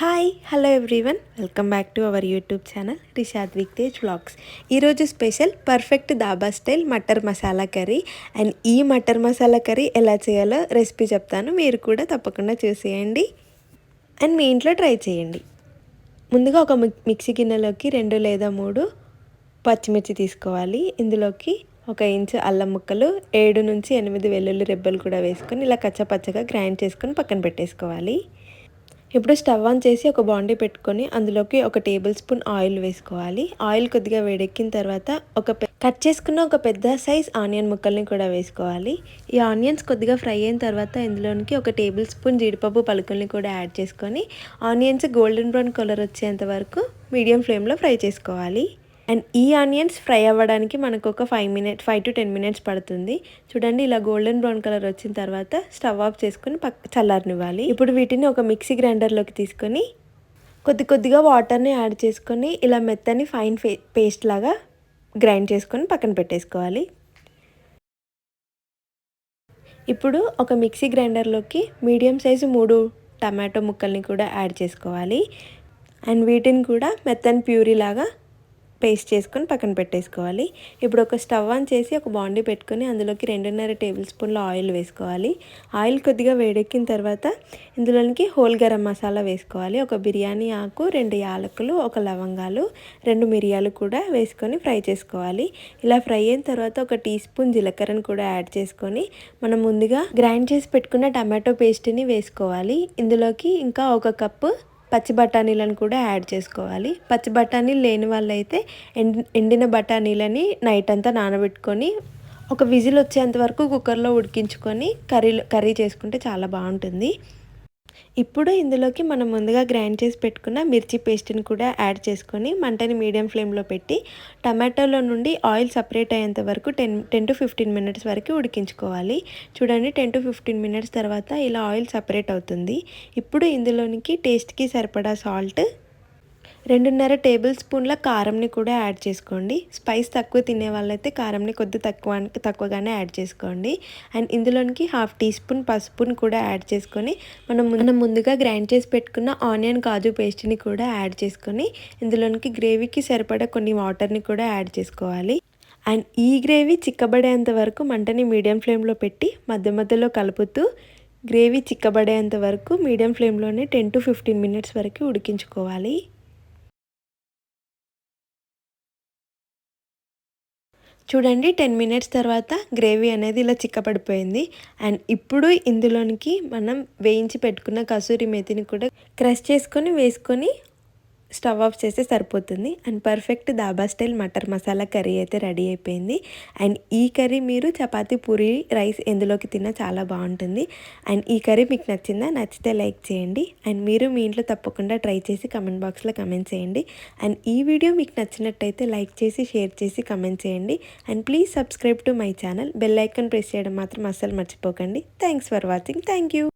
Hi hello everyone welcome back to our YouTube channel Rishad Vik Tej vlogs ఈరోజు special perfect dhaba style matar masala curry and ఈ matar masala curry ఎలా చేయాలో recipe చెప్తాను. మీరు కూడా తప్పకుండా చూసేయండి. అండ్ మీ ఇంట్లో ట్రై చేయండి. ముందుగా ఒక మిక్సీ గిన్నెలోకి రెండు లేదా మూడు పచ్చిమిర్చి తీసుకోవాలి. ఇందులోకి ఒక ఇంచు అల్లం ముక్కలు ఏడు నుంచి ఎనిమిది వెల్లుల్లి రెబ్బలు కూడా వేసుకొని ఇలా కచ్చపచ్చగా గ్రైండ్ చేసుకొని పక్కన పెట్టేసుకోవాలి. ఇప్పుడు స్టవ్ ఆన్ చేసి ఒక బాండీ పెట్టుకొని అందులోకి ఒక టేబుల్ స్పూన్ ఆయిల్ వేసుకోవాలి. ఆయిల్ కొద్దిగా వేడెక్కిన తర్వాత ఒక కట్ చేసుకున్న ఒక పెద్ద సైజ్ ఆనియన్ ముక్కల్ని కూడా వేసుకోవాలి. ఈ ఆనియన్స్ కొద్దిగా ఫ్రై అయిన తర్వాత ఇందులోనికి ఒక టేబుల్ స్పూన్ జీడిపప్పు పలుకుల్ని కూడా యాడ్ చేసుకొని ఆనియన్స్ గోల్డెన్ బ్రౌన్ కలర్ వచ్చేంత వరకు మీడియం ఫ్లేమ్లో ఫ్రై చేసుకోవాలి. అండ్ ఈ ఆనియన్స్ ఫ్రై అవ్వడానికి మనకు ఒక five minute five to ten minutes పడుతుంది. చూడండి ఇలా గోల్డెన్ బ్రౌన్ కలర్ వచ్చిన తర్వాత స్టవ్ ఆఫ్ చేసుకొని పక్క చల్లారనివ్వాలి. ఇప్పుడు వీటిని ఒక మిక్సీ గ్రైండర్లోకి తీసుకొని కొద్ది కొద్దిగా వాటర్ని యాడ్ చేసుకొని ఇలా మెత్తని ఫైన్ పేస్ట్ లాగా గ్రైండ్ చేసుకొని పక్కన పెట్టేసుకోవాలి. ఇప్పుడు ఒక మిక్సీ గ్రైండర్లోకి మీడియం సైజు మూడు టమాటో ముక్కల్ని కూడా యాడ్ చేసుకోవాలి. అండ్ వీటిని కూడా మెత్తని ప్యూరీ లాగా పేస్ట్ చేసుకొని పక్కన పెట్టేసుకోవాలి. ఇప్పుడు ఒక స్టవ్ ఆన్ చేసి ఒక బాండీ పెట్టుకొని అందులోకి రెండున్నర టేబుల్ స్పూన్ల ఆయిల్ వేసుకోవాలి. ఆయిల్ కొద్దిగా వేడెక్కిన తర్వాత ఇందులోనికి హోల్ గరం మసాలా వేసుకోవాలి. ఒక బిర్యానీ ఆకు రెండు యాలకులు ఒక లవంగాలు రెండు మిరియాలు కూడా వేసుకొని ఫ్రై చేసుకోవాలి. ఇలా ఫ్రై అయిన తర్వాత ఒక టీ స్పూన్ జీలకర్రను కూడా యాడ్ చేసుకొని మనం ముందుగా గ్రైండ్ చేసి పెట్టుకున్న టమాటో పేస్ట్ని వేసుకోవాలి. ఇందులోకి ఇంకా ఒక కప్పు పచ్చి బఠానీలను కూడా యాడ్ చేసుకోవాలి. పచ్చి బఠానీలు లేని వాళ్ళైతే ఎండిన బఠానీలని నైట్ అంతా నానబెట్టుకొని ఒక విజిల్ వచ్చేంత వరకు కుక్కర్లో ఉడికించుకొని కర్రీలు కర్రీ చేసుకుంటే చాలా బాగుంటుంది. ఇప్పుడు ఇందులోకి మనం ముందుగా గ్రైండ్ చేసి పెట్టుకున్న మిర్చి పేస్ట్ని కూడా యాడ్ చేసుకొని మంటని మీడియం ఫ్లేమ్లో పెట్టి టమాటోలో నుండి ఆయిల్ సపరేట్ అయ్యేంత వరకు ten ten to fifteen minutes వరకు ఉడికించుకోవాలి. చూడండి టెన్ టు ఫిఫ్టీన్ మినిట్స్ తర్వాత ఇలా ఆయిల్ సపరేట్ అవుతుంది. ఇప్పుడు ఇందులోనికి టేస్ట్కి సరిపడా సాల్ట్ రెండున్నర టేబుల్ స్పూన్ల కారంని కూడా యాడ్ చేసుకోండి. స్పైస్ తక్కువ తినే వాళ్ళైతే కారంని కొద్ది తక్కువ తక్కువగానే యాడ్ చేసుకోండి. అండ్ ఇందులోనికి హాఫ్ టీ స్పూన్ పసుపుని కూడా యాడ్ చేసుకొని మనం మనం ముందుగా గ్రైండ్ చేసి పెట్టుకున్న ఆనియన్ కాజు పేస్ట్ని కూడా యాడ్ చేసుకొని ఇందులోనికి గ్రేవీకి సరిపడా కొన్ని వాటర్ని కూడా యాడ్ చేసుకోవాలి. అండ్ ఈ గ్రేవీ చిక్కబడేంత వరకు మంటని మీడియం ఫ్లేమ్లో పెట్టి మధ్య మధ్యలో కలుపుతూ గ్రేవీ చిక్కబడేంత వరకు మీడియం ఫ్లేమ్లోనే టెన్ టు ఫిఫ్టీన్ మినిట్స్ వరకు ఉడికించుకోవాలి. చూడండి టెన్ మినిట్స్ తర్వాత గ్రేవీ అనేది ఇలా చిక్కపడిపోయింది అండ్ ఇప్పుడు ఇందులోనికి మనం వేయించి పెట్టుకున్న కసూరి మెతిని కూడా క్రష్ చేసుకొని వేసుకొని స్టవ్ ఆఫ్ చేస్తే సరిపోతుంది. And perfect dhaba style matar masala curry అయితే రెడీ అయిపోయింది. అండ్ ఈ కర్రీ మీరు చపాతి పూరి రైస్ ఎందులోకి తిన్నా చాలా బాగుంటుంది. అండ్ ఈ కర్రీ మీకు నచ్చిందా నచ్చితే లైక్ చేయండి. అండ్ మీరు మీ ఇంట్లో తప్పకుండా ట్రై చేసి కమెంట్ బాక్స్లో కమెంట్ చేయండి. అండ్ ఈ వీడియో మీకు నచ్చినట్టయితే లైక్ చేసి షేర్ చేసి కమెంట్ చేయండి. And please subscribe to my channel. Bell icon press చేయడం మాత్రం అస్సలు మర్చిపోకండి. Thanks for watching thank you